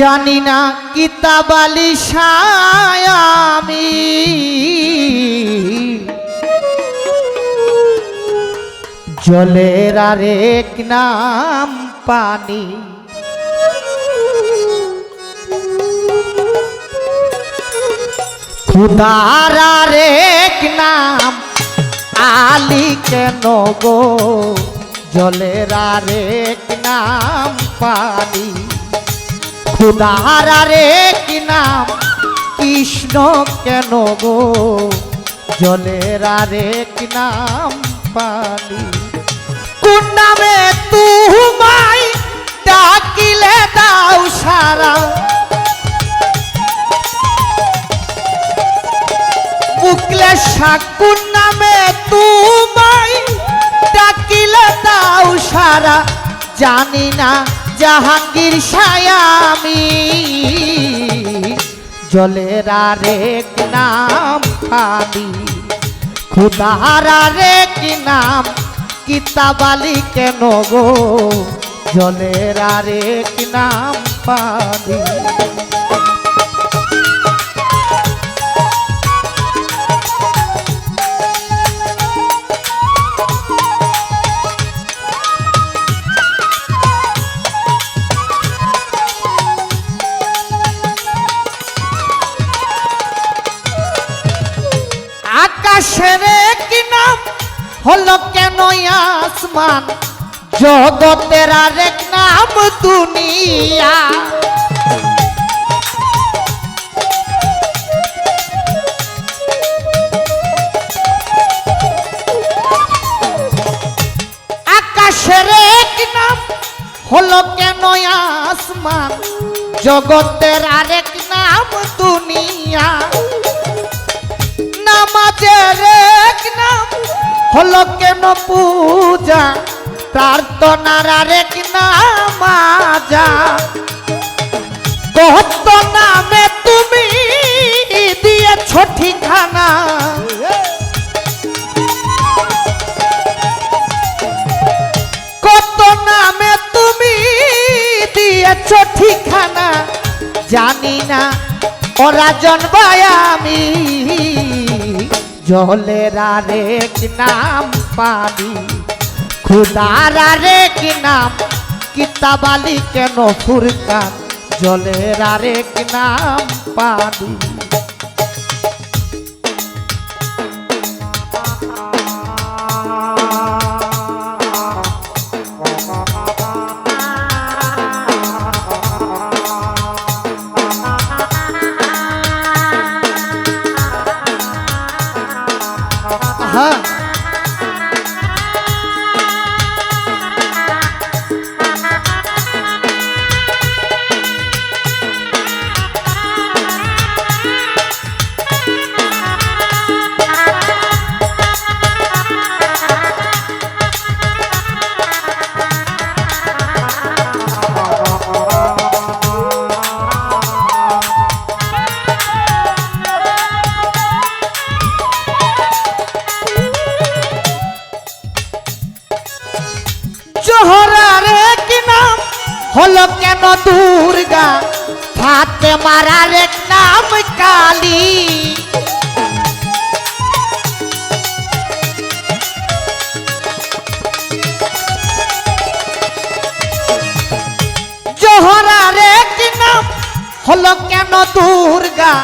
জানি না কিতাবালি আমি। জলের আরেক নাম পানি। খুদার আরেক নাম আলী কেন গো? জলের আরেক নাম পানি। খুদার আরেক নাম? কৃষ্ণ কেন গো? জলের আরেক নাম পানি? কোন নামে তুমাই ডাকিলে দাও সারা? মুকলে শাকুন নামে তুমাই ডাকিলে দাও সারা? জানি না জাহাঙ্গীর সায়ামি। জলের আরেক নাম পানি খুদার আরেক নাম কিতাবালি কেন গো? জলের আরেক নাম পানি হলো কেন আসমান? জগতের আরেক নাম দুনিয়া। আকাশের হলো কেন আসমান? জগতের আরেক নাম দুনিয়া। নামাজের এক নাম হলো কেন পূজা? প্রার্থনার আরেক নাম আজা। কত নামে তুমি দিয়েছ ঠিকানা। কত নামে তুমি দিয়েছ ঠিকানা? জানি না, ওরা জন্মায় আমি। জলের আরেক নাম পানি। খুদার আরেক নাম কিতাবালি কেন ফুরকান? জলের আরেক নাম পানি। হলো কেন দুর্গা? ফাতে মারার এক নাম কালী। জোহরার এক নাম হলো কেন দুর্গা?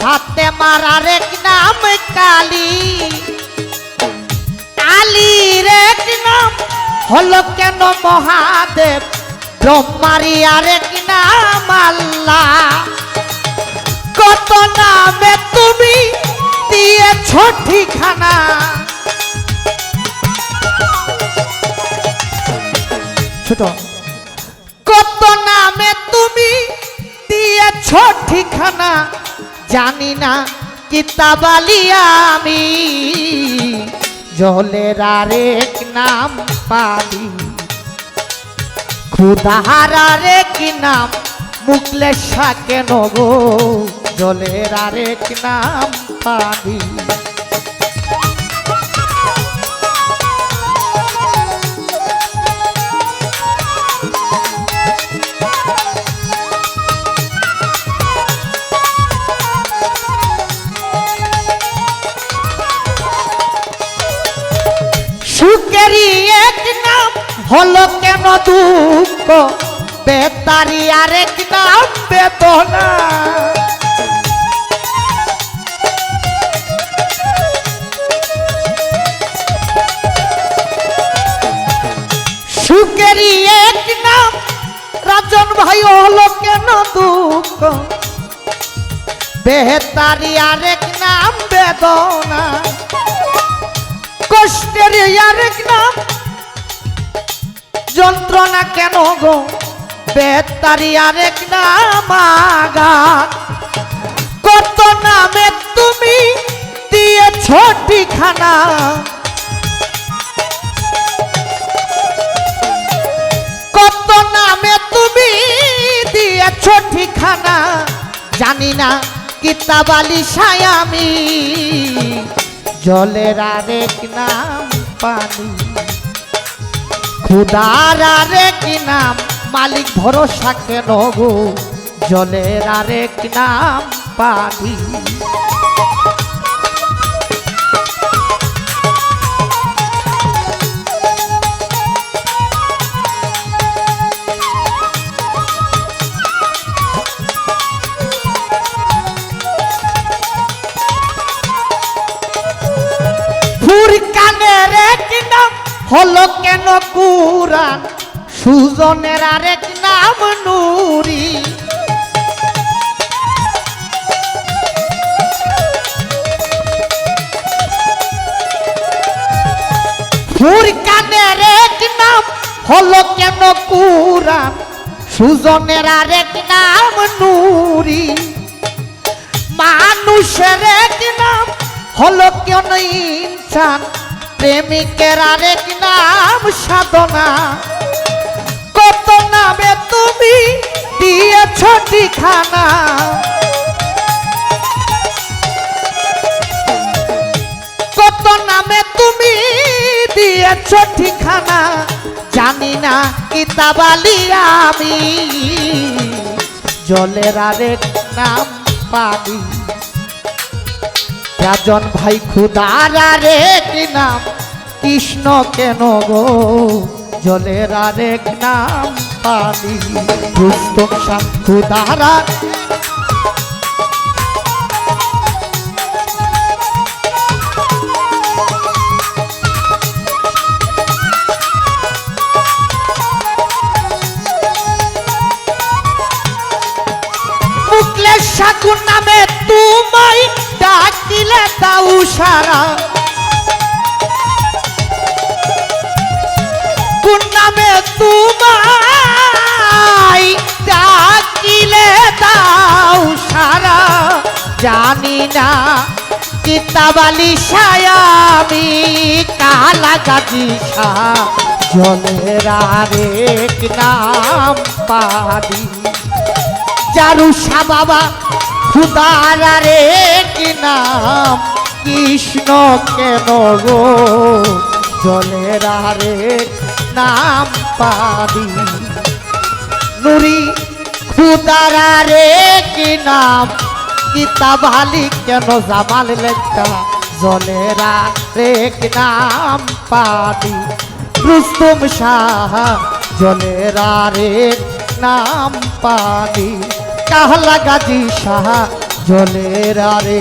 ফাতে মারার এক নাম কালী। আলীর এক নাম হলো কেন মহাদেব? ব্রহ্মারি আরেক নাম আল্লাহ। কত নামে তুমি দিয়েছ ঠিকানা? ছোট। কত নামে তুমি দিয়েছ ঠিকানা? জানি না কিতাবালি আমি। জলের আরেক নাম ক্ষুদাহারা কি নাম? মুখলে শাকে নগো জলের আরে কি নাম পাবি সুখেরই এক হলো কেন দুঃখ? বেতারি আরেক নাম বেদনা। সুখেরই এক রাজন ভাই হলো কেন দুঃখ? বেহতারি আরেক নাম, বেদনা। কষ্টের আরেক নাম যন্ত্রণা কেন গো? বেতারি আরেক নাম কত নামে তুমি দিয়েছ ঠিকানা? কত নামে তুমি দিয়েছ ঠিকানা? জানি না কিতাবালি সায়ামি জলের আরেক নাম পানি। খুদার আরেক নাম? মালিক ভরসা কেন গো? জলের আরেক নাম? পানি। ফুরকানের নাম? হলো কেন কুরান সুজনের আরেক নাম নুরি। ফুরকানের এক নাম হলো কেন কুরান সুজনের আরেক নাম নুরি। মানুষের এক নাম হলো কেন ইনসান? প্রেমিকের আরেক নাম সাধনা। কত নামে তুমি দিয়েছ ঠিকানা? কত নামে তুমি দিয়েছ ঠিকানা? জানি না কিতাবালি আমি। জলের আরেক নাম পানি রাজন ভাই খুদারা রে, কি নাম? কৃষ্ণ কেন গো? জলের আরেক নাম পানি রুস্তম শাহ সারা। কোন নামে তোমায় ডাকিলে দাও সারা? জানি না কিতাবালি সায়ামি কালা গাজি জলের আরেক নাম পারি। চারুষা বাবা, খুদার রে কি নাম কৃষ্ণ কেন গো? জলের রে নাম পাবি। নুরি খুদার রে কি নাম? কিতাবালি কেন জামাল লেখা? জলের রে কি নাম পাবি? রুস্তম শাহ, জলের রে নাম পানি কাহলা গাজী শাহ, জলের রে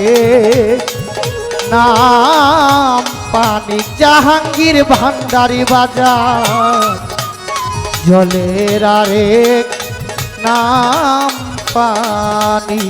নাম পানি জাহাঙ্গীর ভান্ডারি বাজার। জলের আরেক নাম পানি